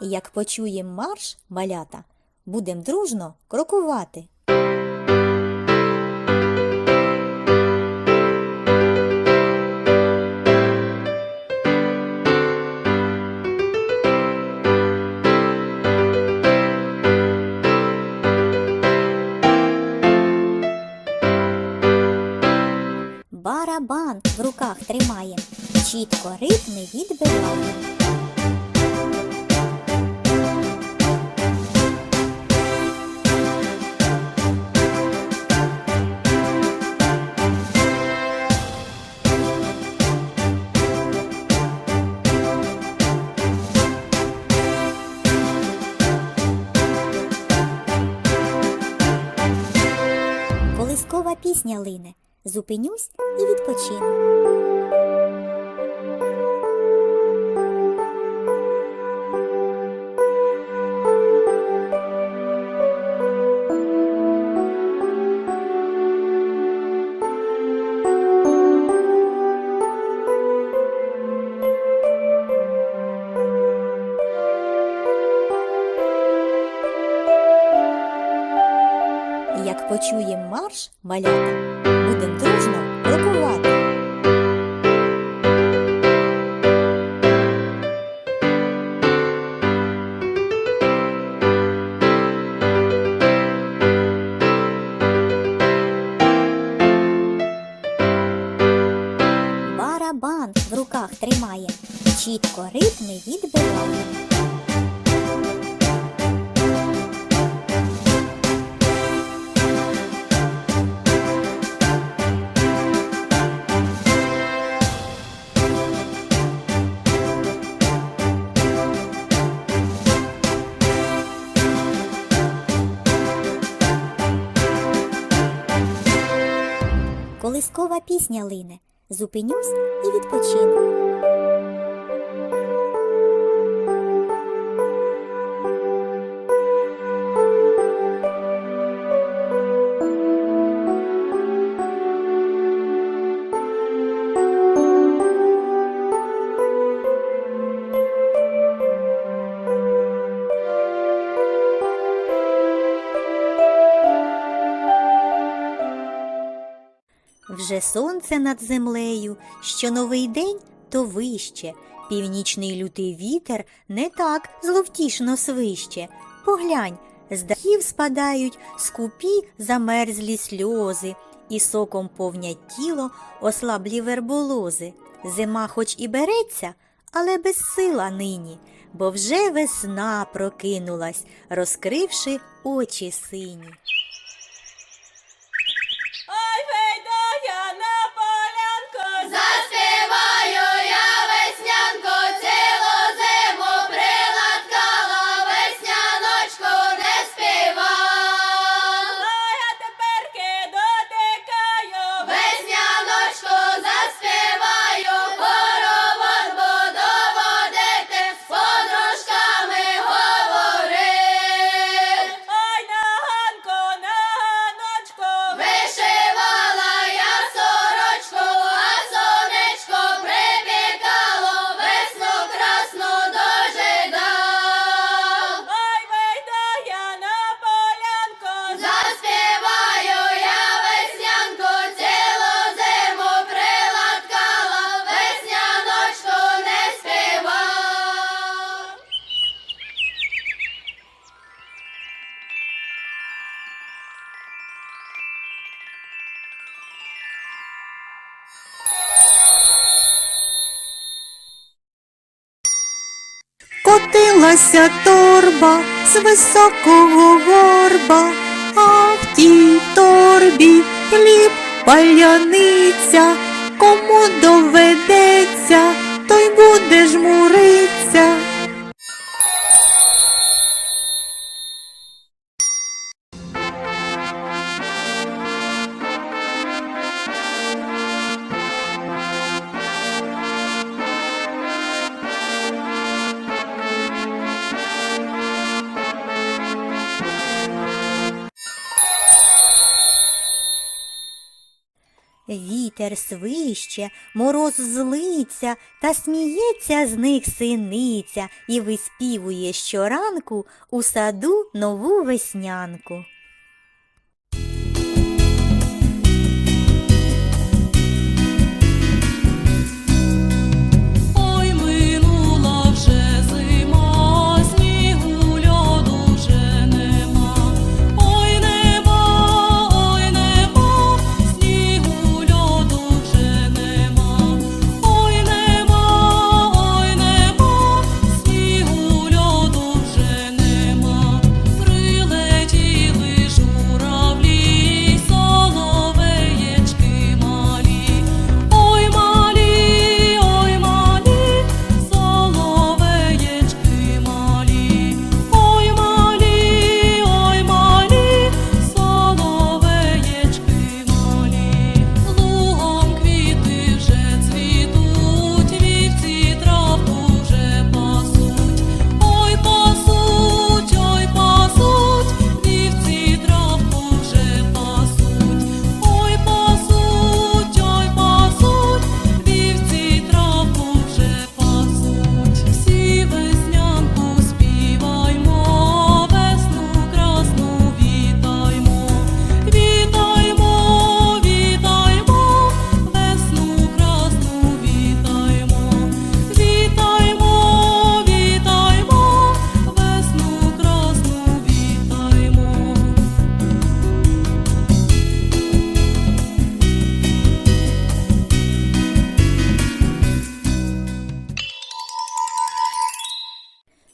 Як почуєм марш, малята, будем дружно крокувати. Барабан в руках тримаєм, чітко ритми відбиваєм. Пісня лине, зупинюсь і відпочину. Почуєм марш, малята, будем дружно крокувати. Барабан в руках тримаєм, чітко ритми відбиваєм. Колискова пісня лине, зупинюсь і відпочину. Вже сонце над землею, що новий день, то вище. Північний лютий вітер не так зловтішно свище. Поглянь, з дахів спадають скупі замерзлі сльози, і соком повнять тіло ослаблі верболози. Зима хоч і береться, але безсила нині, бо вже весна прокинулась, розкривши очі сині. Котилася торба з високого горба, а в тій торбі хліб паляниця, кому доведеться, той буде жмуриться. Вітер свище, мороз злиться, та сміється з них синиця і виспівує щоранку у саду нову веснянку.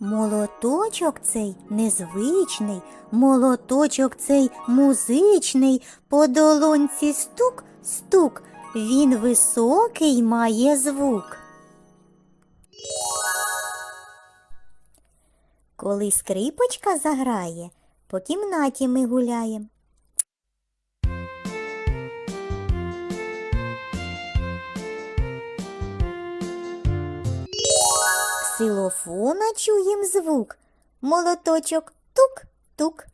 Молоточок цей незвичний, молоточок цей музичний, по долонці стук, стук, він високий має звук. Коли скрипочка заграє, по кімнаті ми гуляєм. Ксилофона чуєм звук, молоточок тук-тук.